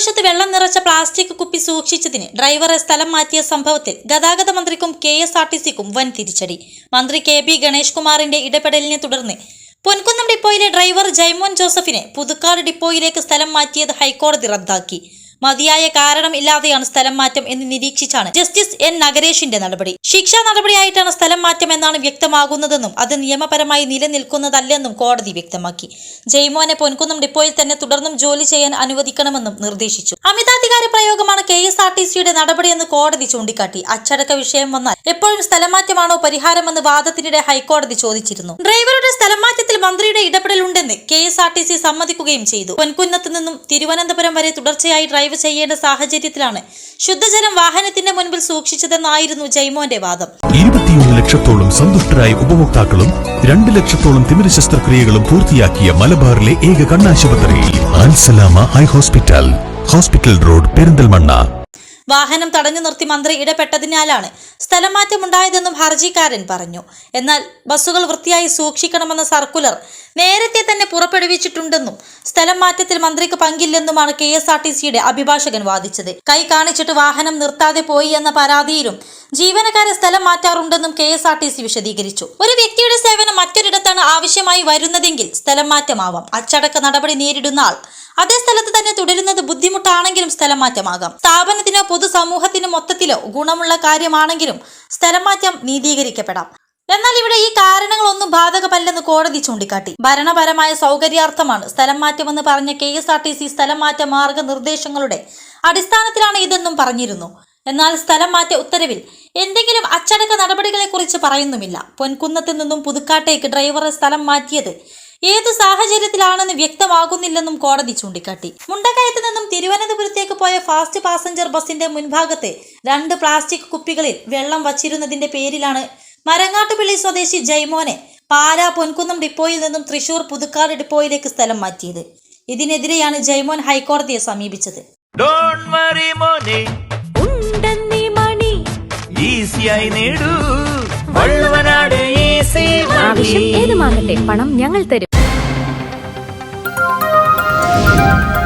മുൻവശത്ത് വെള്ളം നിറച്ച പ്ലാസ്റ്റിക് കുപ്പി സൂക്ഷിച്ചതിന് ഡ്രൈവറെ സ്ഥലം മാറ്റിയ സംഭവത്തിൽ ഗതാഗത മന്ത്രിക്കും കെ എസ് ആർ ടി സിക്കും വൻ തിരിച്ചടി. മന്ത്രി കെ ബി ഗണേഷ് കുമാറിന്റെ ഇടപെടലിനെ തുടർന്ന് പൊൻകുന്നം ഡിപ്പോയിലെ ഡ്രൈവർ ജൈമോൻ ജോസഫിനെ പുതുക്കാട് ഡിപ്പോയിലേക്ക് സ്ഥലം മാറ്റിയത് ഹൈക്കോടതി റദ്ദാക്കി. മതിയായ കാരണം ഇല്ലാതെയാണ് സ്ഥലം മാറ്റം എന്ന് നിരീക്ഷിച്ചാണ് ജസ്റ്റിസ് എൻ നഗരേഷിന്റെ നടപടി. ശിക്ഷാ നടപടിയായിട്ടാണ് സ്ഥലം മാറ്റം എന്നാണ് വ്യക്തമാകുന്നതെന്നും അത് നിയമപരമായി നിലനിൽക്കുന്നതല്ലെന്നും കോടതി വ്യക്തമാക്കി. ജയ്മോനെ പൊൻകുന്നം ഡിപ്പോയിൽ തന്നെ തുടർന്നും ജോലി ചെയ്യാൻ അനുവദിക്കണമെന്നും നിർദ്ദേശിച്ചു. അമിതാധികാര പ്രയോഗമാണ് കെ എസ് ആർ ടി സിയുടെ നടപടിയെന്ന് കോടതി ചൂണ്ടിക്കാട്ടി. അച്ചടക്ക വിഷയം വന്നാൽ എപ്പോഴും സ്ഥലമാറ്റമാണോ പരിഹാരമെന്ന് വാദത്തിനിടെ ഹൈക്കോടതി ചോദിച്ചിരുന്നു. ഡ്രൈവറുടെ സ്ഥലമാറ്റത്തിൽ മന്ത്രിയുടെ ഇടപെടലുണ്ടെന്ന് K S R T C സമ്മതിക്കുകയും ചെയ്തു. പൊൻകുന്നത്ത് നിന്നും തിരുവനന്തപുരം വരെ തുടർച്ചയായി ഡ്രൈവ് ചെയ്യേണ്ട സാഹചര്യത്തിലാണ് ശുദ്ധജലം വാഹനത്തിന്റെ മുൻപിൽ സൂക്ഷിച്ചതെന്നായിരുന്നു ജയ്മോന്റെ വാദം. ഇരുപത്തിയൊന്ന് ലക്ഷത്തോളം സന്തുഷ്ടരായ ഉപഭോക്താക്കളും രണ്ട് ലക്ഷത്തോളം തിമിര ശസ്ത്രക്രിയകളും പൂർത്തിയാക്കിയ മലബാറിലെ ഏക കണ്ണാശുപത്രി ഹോസ്പിറ്റൽ. Hospital road Perinthalmanna. വാഹനം തടഞ്ഞു നിർത്തി മന്ത്രി ഇടപെട്ടതിനാലാണ് സ്ഥലമാറ്റമുണ്ടായതെന്നും ഹർജിക്കാരൻ പറഞ്ഞു. എന്നാൽ ബസ്സുകൾ വൃത്തിയായി സൂക്ഷിക്കണമെന്ന സർക്കുലർ നേരത്തെ തന്നെ പുറപ്പെടുവിച്ചിട്ടുണ്ടെന്നും സ്ഥലം മാറ്റത്തിൽ മന്ത്രിക്ക് പങ്കില്ലെന്നുമാണ് കെ എസ് ആർ ടി സിയുടെ അഭിഭാഷകൻ വാദിച്ചത്. കൈ കാണിച്ചിട്ട് വാഹനം നിർത്താതെ പോയി എന്ന പരാതിയിലും ജീവനക്കാരെ സ്ഥലം മാറ്റാറുണ്ടെന്നും K S R T C വിശദീകരിച്ചു. ഒരു വ്യക്തിയുടെ സേവനം മറ്റൊരിടത്താണ് ആവശ്യമായി വരുന്നതെങ്കിൽ സ്ഥലം മാറ്റമാവാം. അച്ചടക്ക നടപടി നേരിടുന്ന ആൾ അതേ സ്ഥലത്ത് തന്നെ തുടരുന്നത് ബുദ്ധിമുട്ടാണെങ്കിലും സ്ഥലം മാറ്റമാകാം സ്ഥാപനത്തിനോ പൊതുസമൂഹത്തിനോ മൊത്തത്തിലോ ഗുണമുള്ള കാര്യമാണെങ്കിലും സ്ഥലം മാറ്റം നീതീകരിക്കപ്പെടാം. എന്നാൽ ഇവിടെ ഈ കാരണങ്ങളൊന്നും ബാധകമല്ലെന്ന് കോടതി ചൂണ്ടിക്കാട്ടി. ഭരണപരമായ സൗകര്യാർത്ഥമാണ് സ്ഥലം മാറ്റമെന്ന് പറഞ്ഞ K S R T C സ്ഥലം മാറ്റ മാർഗനിർദ്ദേശങ്ങളുടെ അടിസ്ഥാനത്തിലാണ് ഇതെന്നും പറഞ്ഞിരുന്നു. എന്നാൽ സ്ഥലം മാറ്റ ഉത്തരവിൽ എന്തെങ്കിലും അച്ചടക്ക നടപടികളെക്കുറിച്ച് പറയുന്നുമില്ല. പൊൻകുന്നത്ത് നിന്നും പുതുക്കാട്ടേക്ക് ഡ്രൈവറെ സ്ഥലം മാറ്റിയത് ഏതു സാഹചര്യത്തിലാണെന്ന് വ്യക്തമാകുന്നില്ലെന്നും കോടതി ചൂണ്ടിക്കാട്ടി. മുണ്ടക്കയത്ത് നിന്നും തിരുവനന്തപുരത്തേക്ക് പോയ ഫാസ്റ്റ് പാസഞ്ചർ ബസിന്റെ മുൻഭാഗത്തെ രണ്ട് പ്ലാസ്റ്റിക് കുപ്പികളിൽ വെള്ളം വച്ചിരുന്നതിന്റെ പേരിലാണ് മരങ്ങാട്ടുപള്ളി സ്വദേശി ജൈമോനെ പാലാ പൊൻകുന്നം ഡിപ്പോയിൽ നിന്നും തൃശൂർ പുതുക്കാട് ഡിപ്പോയിലേക്ക് സ്ഥലം മാറ്റിയത്. ഇതിനെതിരെയാണ് ജൈമോൻ ഹൈക്കോടതിയെ സമീപിച്ചത്. ഏത് വറി മോനെ. ഉണ്ടെന്നീ മണി. ഈസിയായി നേടൂ. വള്ളുവനാട് ഈസി ആവശ്യം ഏതുമാകട്ടെ പണം ഞങ്ങൾ തരും. you